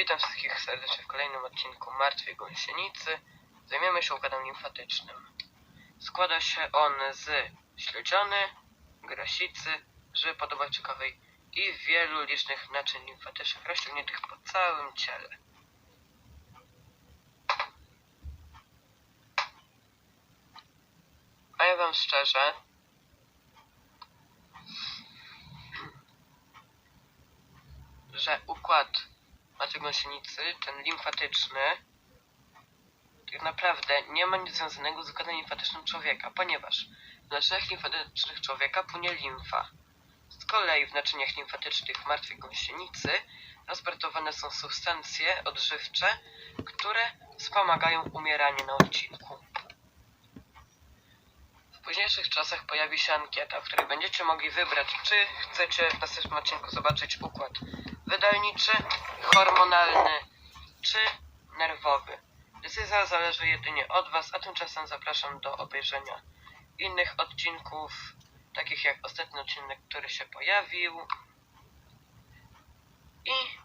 Witam wszystkich serdecznie w kolejnym odcinku Martwej Gąsienicy. Zajmiemy się układem limfatycznym. Składa się on z śledziony, grosicy, żyły podoboczkowej i wielu licznych naczyń limfatycznych rozciągniętych po całym ciele. Powiem wam szczerze, że układ macie gąsienicy, ten limfatyczny, tak naprawdę nie ma nic związanego z układem limfatycznym człowieka, ponieważ w naczyniach limfatycznych człowieka płynie limfa. Z kolei w naczyniach limfatycznych martwej gąsienicy transportowane są substancje odżywcze, które wspomagają umieranie na odcinku. Późniejszych czasach pojawi się ankieta, w której będziecie mogli wybrać, czy chcecie w następnym odcinku zobaczyć układ wydajniczy, hormonalny czy nerwowy. Decyzja zależy jedynie od Was, a tymczasem zapraszam do obejrzenia innych odcinków, takich jak ostatni odcinek, który się pojawił. I.